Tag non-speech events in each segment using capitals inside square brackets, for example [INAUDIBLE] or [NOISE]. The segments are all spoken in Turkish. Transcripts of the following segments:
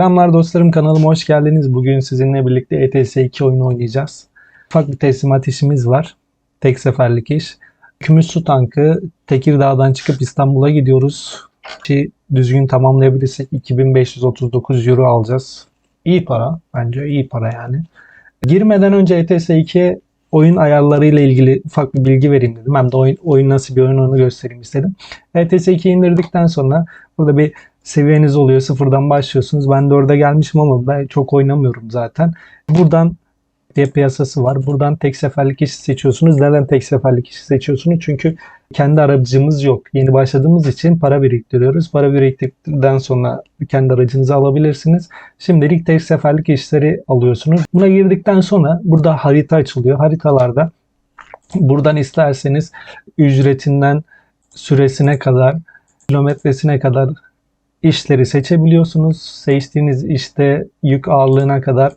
Selamlar dostlarım kanalıma hoş geldiniz. Bugün sizinle birlikte ETS 2 oyunu oynayacağız. Ufak bir teslimat işimiz var. Tek seferlik iş. Kümüs su tankı Tekirdağ'dan çıkıp İstanbul'a gidiyoruz. Ki düzgün tamamlayabilirsek 2539 euro alacağız. İyi para bence iyi para yani. Girmeden önce ETS 2 oyun ayarlarıyla ilgili ufak bir bilgi vereyim dedim. Hem de oyun, oyun nasıl bir oyun onu göstereyim istedim. ETS 2 indirdikten sonra burada bir seviyeniz oluyor. Sıfırdan başlıyorsunuz. Ben de orada gelmişim ama ben çok oynamıyorum zaten. Buradan diye piyasası var. Buradan tek seferlik işi seçiyorsunuz. Neden tek seferlik işi seçiyorsunuz? Çünkü kendi aracımız yok. Yeni başladığımız için para biriktiriyoruz. Para biriktirdikten sonra kendi aracınızı alabilirsiniz. Şimdilik tek seferlik işleri alıyorsunuz. Buna girdikten sonra burada harita açılıyor. Haritalarda buradan isterseniz ücretinden süresine kadar kilometresine kadar işleri seçebiliyorsunuz. Seçtiğiniz işte yük ağırlığına kadar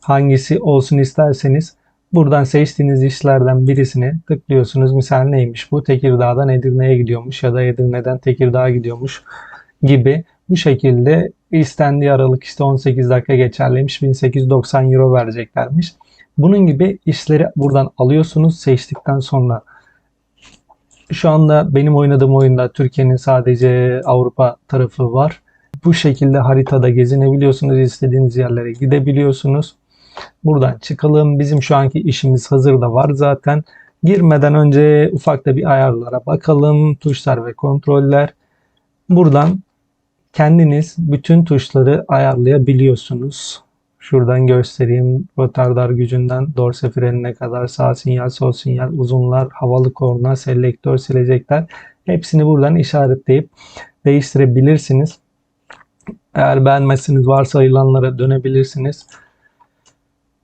hangisi olsun isterseniz buradan seçtiğiniz işlerden birisini tıklıyorsunuz. Misal neymiş bu? Tekirdağ'dan Edirne'ye gidiyormuş ya da Edirne'den Tekirdağ'a gidiyormuş gibi bu şekilde istendiği aralık işte 18 dakika geçerliymiş 1890 euro vereceklermiş. Bunun gibi işleri buradan alıyorsunuz seçtikten sonra şu anda benim oynadığım oyunda Türkiye'nin sadece Avrupa tarafı var. Bu şekilde haritada gezinebiliyorsunuz. istediğiniz yerlere gidebiliyorsunuz. Buradan çıkalım. Bizim şu anki işimiz hazır da var zaten. Girmeden önce ufak da bir ayarlara bakalım. Tuşlar ve kontroller. Buradan kendiniz bütün tuşları ayarlayabiliyorsunuz. Şuradan göstereyim. Rotardar gücünden dorse frenine kadar sağ sinyal, sol sinyal, uzunlar, havalı korna, selektör, silecekler. Hepsini buradan işaretleyip değiştirebilirsiniz. Eğer beğenmezsiniz varsayılanlara dönebilirsiniz.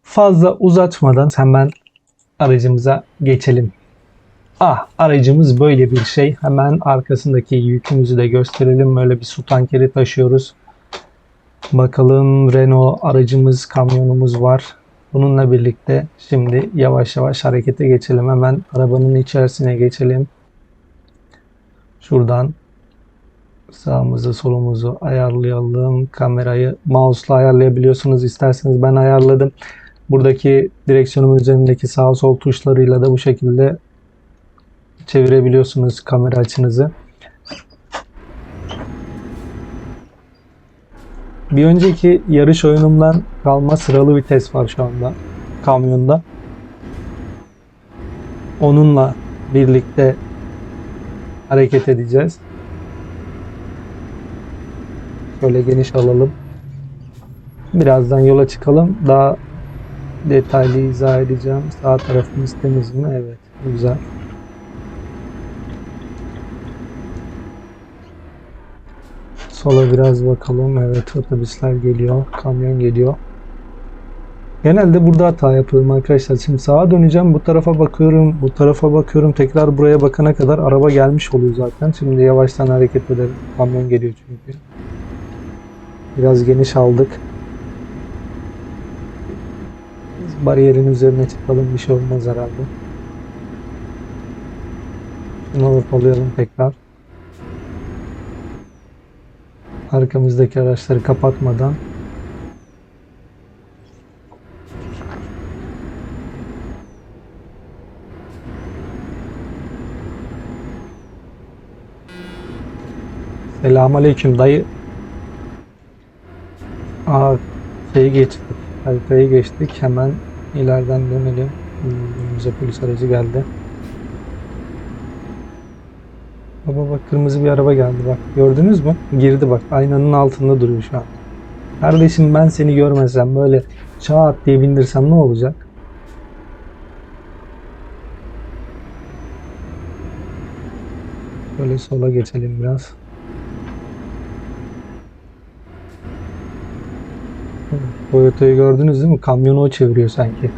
Fazla uzatmadan hemen aracımıza geçelim. Ah aracımız böyle bir şey. Hemen arkasındaki yükümüzü de gösterelim. Böyle bir su tankeri taşıyoruz. Bakalım Renault aracımız, kamyonumuz var. Bununla birlikte şimdi yavaş yavaş harekete geçelim. Hemen arabanın içerisine geçelim. Şuradan sağımızı solumuzu ayarlayalım. Kamerayı mouse'la ayarlayabiliyorsunuz. İsterseniz ben ayarladım. Buradaki direksiyonun üzerindeki sağ sol tuşlarıyla da bu şekilde çevirebiliyorsunuz kamera açınızı. Bir önceki yarış oyunumdan kalma sıralı vites var şu anda kamyonda. Onunla birlikte hareket edeceğiz. Şöyle geniş alalım. Birazdan yola çıkalım. Daha detaylı izah edeceğim. Sağ tarafımız temiz mi? Evet. Güzel. Sola biraz bakalım. Evet otobüsler geliyor. Kamyon geliyor. Genelde burada hata yapıyorum arkadaşlar. Şimdi sağa döneceğim. Bu tarafa bakıyorum. Bu tarafa bakıyorum. Tekrar buraya bakana kadar araba gelmiş oluyor zaten. Şimdi yavaştan hareket edelim. Kamyon geliyor çünkü. Biraz geniş aldık. Biz bariyerin üzerine çıkalım. Bir şey olmaz herhalde. Şunu alıyorum tekrar. Arkamızdaki araçları kapatmadan Selamünaleyküm dayı. Aa şeyi geçtik. Haritayı geçtik. Hemen ileriden dönelim. Önümüze polis aracı geldi. Baba bak kırmızı bir araba geldi bak. Gördünüz mü? Girdi bak. Aynanın altında duruyor şu an. Kardeşim ben seni görmesem böyle çat diye bindirsem ne olacak? Böyle sola geçelim biraz. Toyota'yı gördünüz değil mi? Kamyonu o çeviriyor sanki.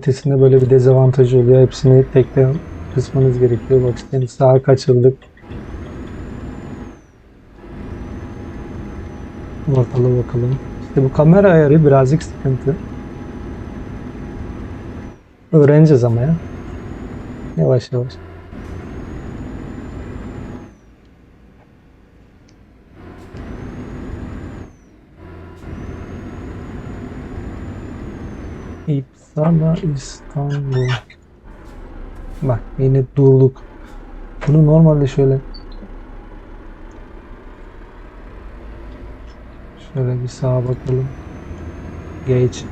Sıralı vitesinde böyle bir dezavantajı oluyor. Hepsini tekten kısmanız gerekiyor. Bak işte sağa kaçırdık. Bakalım bakalım. İşte bu kamera ayarı birazcık sıkıntı. Öğreneceğiz ama ya. Yavaş yavaş. İpsala İstanbul. Bak yine durduk. Bunu normalde şöyle şöyle bir sağa bakalım. Geç.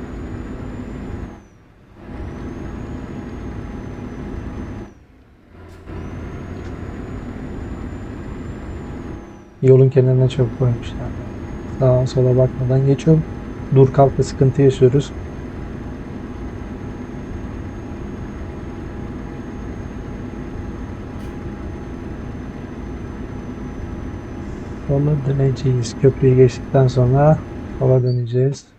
Yolun kenarına çöp koymuşlar. Sağa sola bakmadan geçiyorum. Dur kalkta sıkıntı yaşıyoruz. Sola döneceğiz. Köprüyü geçtikten sonra sola döneceğiz.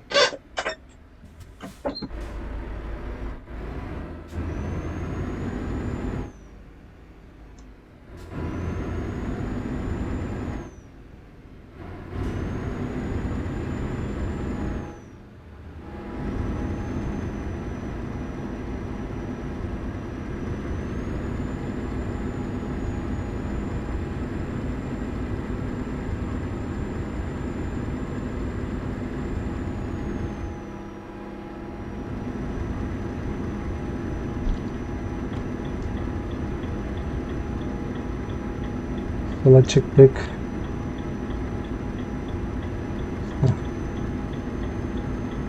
Yola çıktık.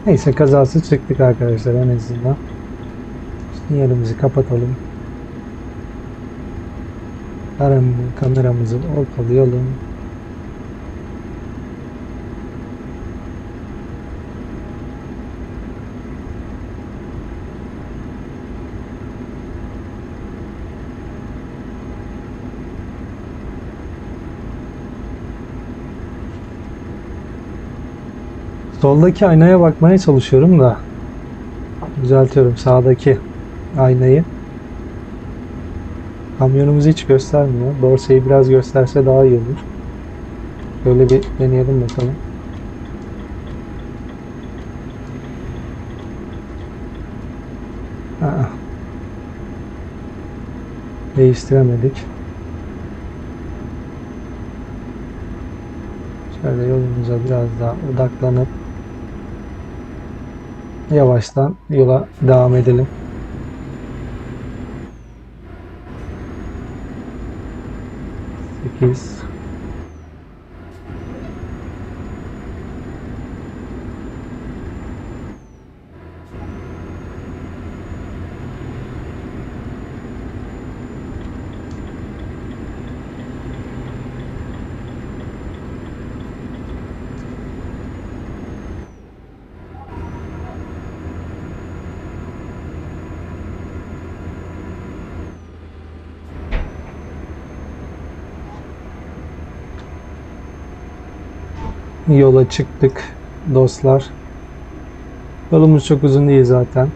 Neyse kazası çıktık arkadaşlar en azından. Sinyalimizi kapatalım. Karam, kameramızı ortalayalım. Soldaki aynaya bakmaya çalışıyorum da düzeltiyorum sağdaki aynayı. Kamyonumuzu hiç göstermiyor. Dorseyi biraz gösterse daha iyi olur. Böyle bir deneyelim bakalım. Aa. Değiştiremedik. Şöyle yolumuza biraz daha odaklanıp yavaştan yola devam edelim. Sekiz. Yola çıktık dostlar. Yolumuz çok uzun değil zaten.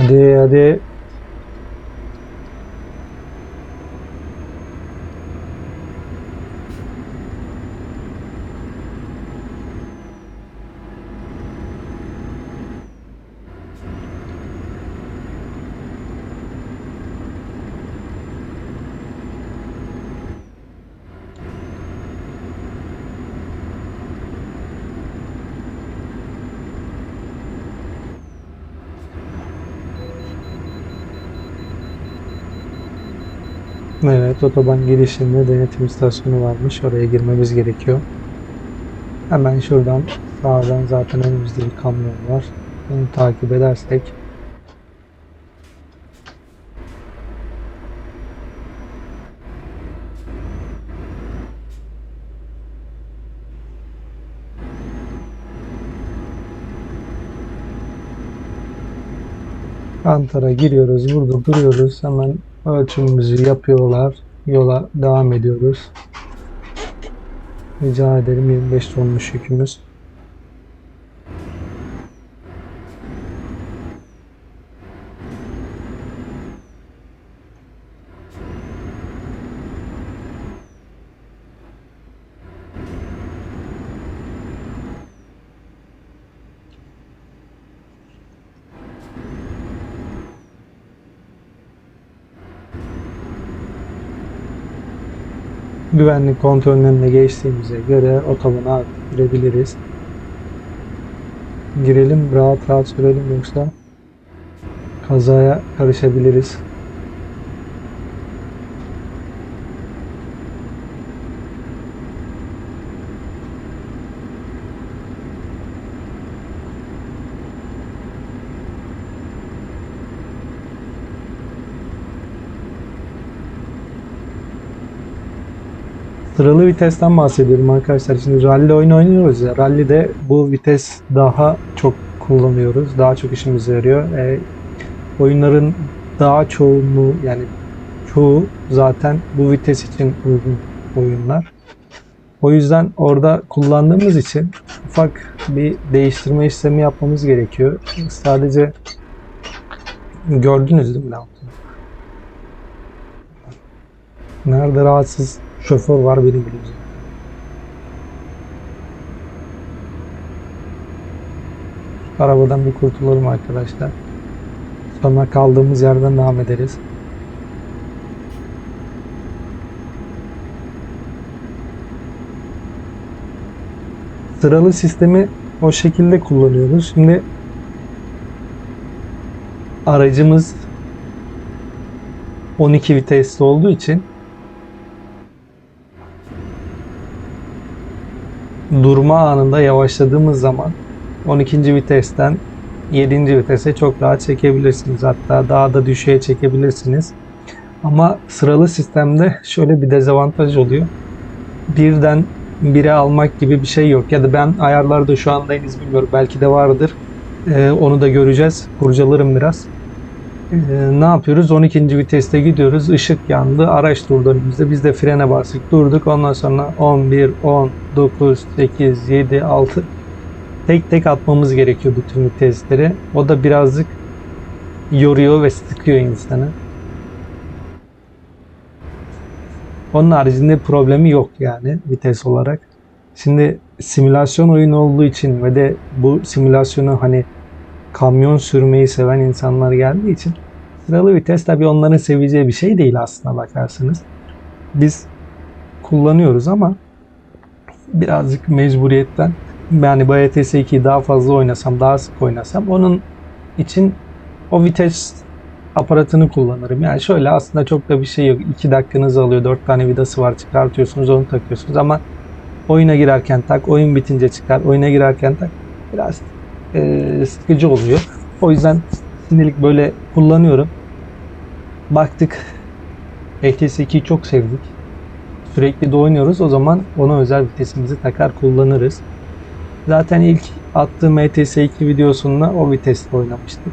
Hadi hadi. Evet, otoban girişinde denetim istasyonu varmış. Oraya girmemiz gerekiyor. Hemen şuradan sağdan zaten önümüzde bir kamyon var. Bunu takip edersek Kantara giriyoruz. Burada duruyoruz. Hemen ölçümümüzü yapıyorlar. Yola devam ediyoruz. Rica ederim 25 tonmuş yükümüz. Güvenlik kontrollerine geçtiğimize göre otobana girebiliriz. Girelim rahat rahat sürelim yoksa kazaya karışabiliriz. Sıralı vitesten bahsediyorum arkadaşlar. Şimdi rally oyunu oynuyoruz ya. Rally'de bu vites daha çok kullanıyoruz. Daha çok işimize yarıyor. E, oyunların daha çoğunluğu yani çoğu zaten bu vites için uygun oyunlar. O yüzden orada kullandığımız için ufak bir değiştirme işlemi yapmamız gerekiyor. Sadece gördünüz değil mi? Nerede rahatsız şoför var benim bildiğim. Arabadan bir kurtulalım arkadaşlar. Sonra kaldığımız yerden devam ederiz. Sıralı sistemi o şekilde kullanıyoruz. Şimdi aracımız 12 vitesli olduğu için durma anında yavaşladığımız zaman 12. vitesten 7. vitese çok rahat çekebilirsiniz. Hatta daha da düşüğe çekebilirsiniz. Ama sıralı sistemde şöyle bir dezavantaj oluyor. Birden bire almak gibi bir şey yok. Ya da ben ayarlarda şu anda henüz bilmiyorum. Belki de vardır. Ee, onu da göreceğiz. Kurcalarım biraz. Ee, ne yapıyoruz? 12. viteste gidiyoruz. Işık yandı. Araç durdu önümüzde. Biz de frene bastık. Durduk. Ondan sonra 11, 10, 9, 8, 7, 6 tek tek atmamız gerekiyor bütün vitesleri. O da birazcık yoruyor ve sıkıyor insanı. Onun haricinde problemi yok yani vites olarak. Şimdi simülasyon oyunu olduğu için ve de bu simülasyonu hani kamyon sürmeyi seven insanlar geldiği için sıralı vites tabi onların seveceği bir şey değil aslına bakarsanız. Biz kullanıyoruz ama birazcık mecburiyetten yani bu ETS 2'yi daha fazla oynasam, daha sık oynasam onun için o vites aparatını kullanırım. Yani şöyle aslında çok da bir şey yok. 2 dakikanızı alıyor. 4 tane vidası var. Çıkartıyorsunuz onu takıyorsunuz ama oyuna girerken tak, oyun bitince çıkar. Oyuna girerken tak. Biraz e, sıkıcı oluyor. O yüzden şimdilik böyle kullanıyorum. Baktık [LAUGHS] ETS 2'yi çok sevdik. Sürekli de oynuyoruz. O zaman ona özel vitesimizi takar kullanırız. Zaten ilk attığım ETS 2 videosunda o vitesle oynamıştık.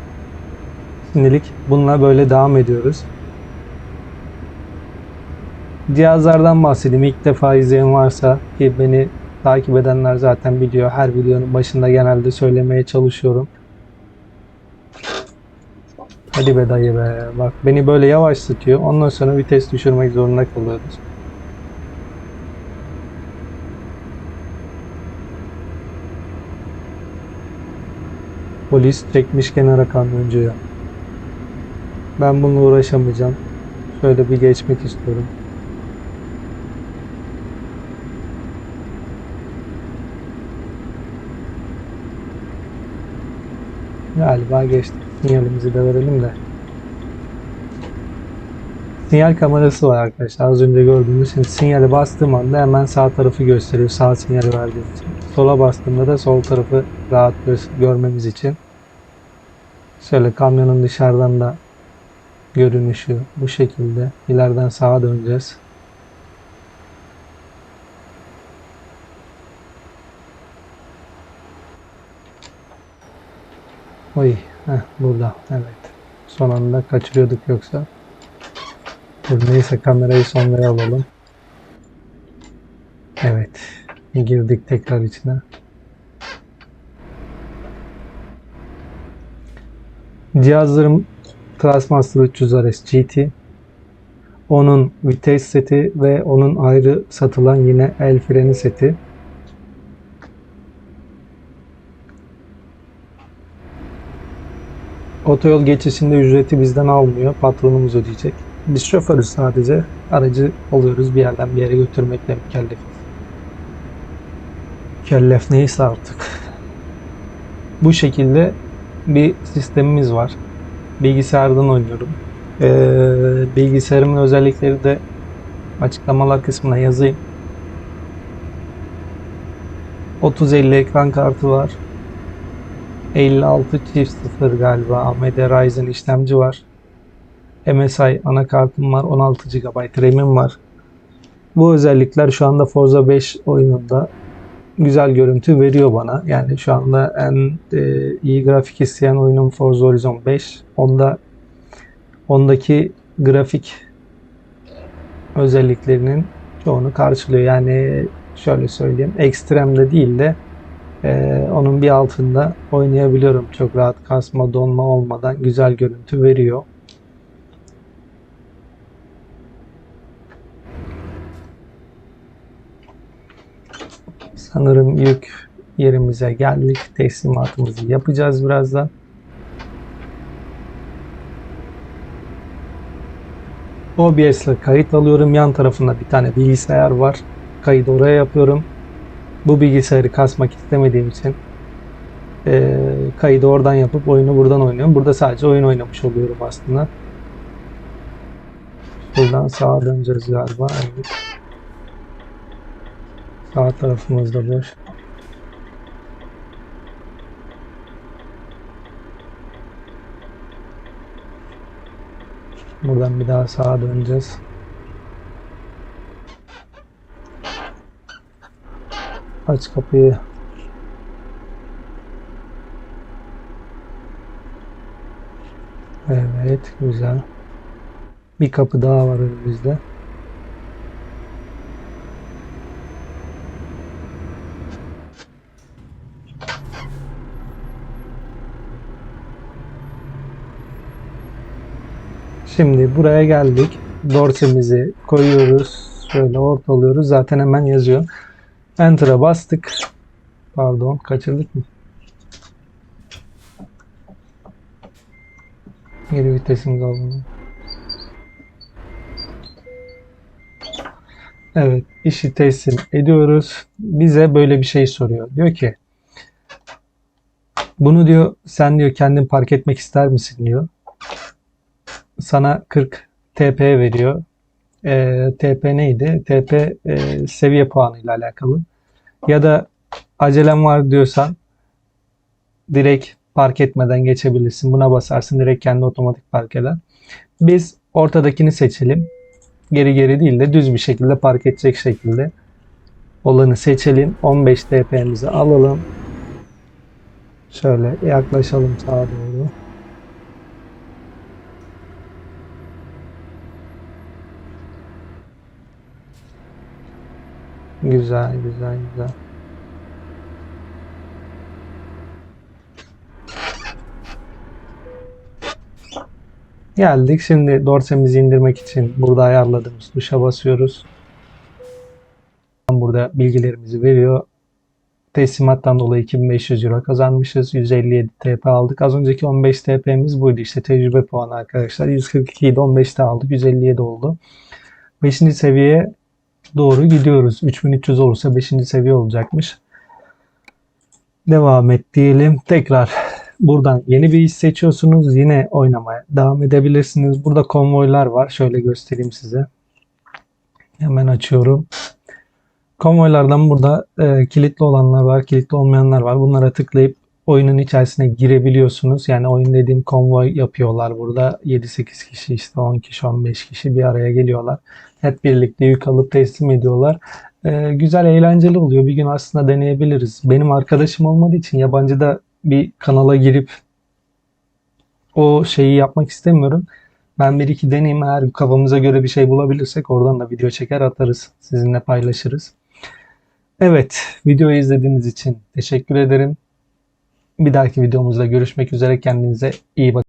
Şimdilik bununla böyle devam ediyoruz. Cihazlardan bahsedeyim. İlk defa izleyen varsa ki beni takip edenler zaten biliyor. Her videonun başında genelde söylemeye çalışıyorum. Hadi be dayı be. Bak beni böyle yavaşlatıyor. Ondan sonra vites düşürmek zorunda kalıyoruz. Polis çekmiş kenara kamyoncu ya. Ben bununla uğraşamayacağım. Şöyle bir geçmek istiyorum. Galiba geçtik. Sinyalimizi de verelim de. Sinyal kamerası var arkadaşlar. Az önce gördüğünüz şimdi sinyali bastığım anda hemen sağ tarafı gösteriyor. Sağ sinyali verdiğim için. Sola bastığımda da sol tarafı rahat gö- görmemiz için. Şöyle kamyonun dışarıdan da görünüşü bu şekilde. İleriden sağa döneceğiz. Oy, heh, burada. Evet. Son anda kaçırıyorduk yoksa. Dur, neyse kamerayı sonraya alalım. Evet. Girdik tekrar içine. Cihazlarım Trustmaster 300 RS GT. Onun vites seti ve onun ayrı satılan yine el freni seti. Otoyol geçişinde ücreti bizden almıyor. Patronumuz ödeyecek. Biz şoförüz sadece. Aracı oluyoruz bir yerden bir yere götürmekle mükellefiz. Mükellef neyse artık. Bu şekilde bir sistemimiz var. Bilgisayardan oynuyorum. Ee, bilgisayarımın özellikleri de açıklamalar kısmına yazayım. 3050 ekran kartı var. 56 çift sıfır galiba AMD Ryzen işlemci var. MSI anakartım var. 16 GB RAM'im var. Bu özellikler şu anda Forza 5 oyununda güzel görüntü veriyor bana. Yani şu anda en e, iyi grafik isteyen oyunum Forza Horizon 5. Onda ondaki grafik özelliklerinin çoğunu karşılıyor. Yani şöyle söyleyeyim, ekstremde değil de e, onun bir altında oynayabiliyorum. Çok rahat kasma, donma olmadan güzel görüntü veriyor. Sanırım yük yerimize geldik. Teslimatımızı yapacağız birazdan. OBS ile kayıt alıyorum. Yan tarafında bir tane bilgisayar var. Kaydı oraya yapıyorum. Bu bilgisayarı kasmak istemediğim için eee, kaydı oradan yapıp oyunu buradan oynuyorum. Burada sadece oyun oynamış oluyorum aslında. Buradan sağa döneceğiz galiba. Evet. Sağ tarafımızda boş. Buradan bir daha sağa döneceğiz. Aç kapıyı. Evet, güzel. Bir kapı daha var önümüzde. Şimdi buraya geldik. Dorsemizi koyuyoruz. Şöyle ortalıyoruz. Zaten hemen yazıyor. Enter'a bastık. Pardon, kaçırdık mı? Geri vitesimizi alalım. Evet, işi teslim ediyoruz. Bize böyle bir şey soruyor. Diyor ki, bunu diyor sen diyor kendin park etmek ister misin diyor. Sana 40 TP veriyor. Ee, TP neydi? TP e, seviye puanı ile alakalı. Ya da acelem var diyorsan direkt park etmeden geçebilirsin. Buna basarsın direkt kendi otomatik park eder. Biz ortadakini seçelim. Geri geri değil de düz bir şekilde park edecek şekilde olanı seçelim. 15 TP'mizi alalım. Şöyle yaklaşalım sağa doğru. Güzel, güzel, güzel. Geldik. Şimdi dorsemizi indirmek için burada ayarladığımız tuşa basıyoruz. Burada bilgilerimizi veriyor. Teslimattan dolayı 2500 euro kazanmışız. 157 TP aldık. Az önceki 15 TP'miz buydu. İşte tecrübe puanı arkadaşlar. 142 idi 15'te aldık. 157 oldu. 5. seviyeye doğru gidiyoruz. 3300 olursa 5. seviye olacakmış. Devam et diyelim. Tekrar Buradan yeni bir iş seçiyorsunuz. Yine oynamaya devam edebilirsiniz. Burada konvoylar var. Şöyle göstereyim size. Hemen açıyorum. Konvoylardan burada e, kilitli olanlar var, kilitli olmayanlar var. Bunlara tıklayıp oyunun içerisine girebiliyorsunuz. Yani oyun dediğim konvoy yapıyorlar burada. 7-8 kişi işte 10 kişi 15 kişi bir araya geliyorlar. Hep birlikte yük alıp teslim ediyorlar. E, güzel eğlenceli oluyor. Bir gün aslında deneyebiliriz. Benim arkadaşım olmadığı için yabancıda bir kanala girip o şeyi yapmak istemiyorum. Ben bir iki deneyeyim. Eğer kafamıza göre bir şey bulabilirsek oradan da video çeker atarız. Sizinle paylaşırız. Evet, videoyu izlediğiniz için teşekkür ederim. Bir dahaki videomuzda görüşmek üzere. Kendinize iyi bakın.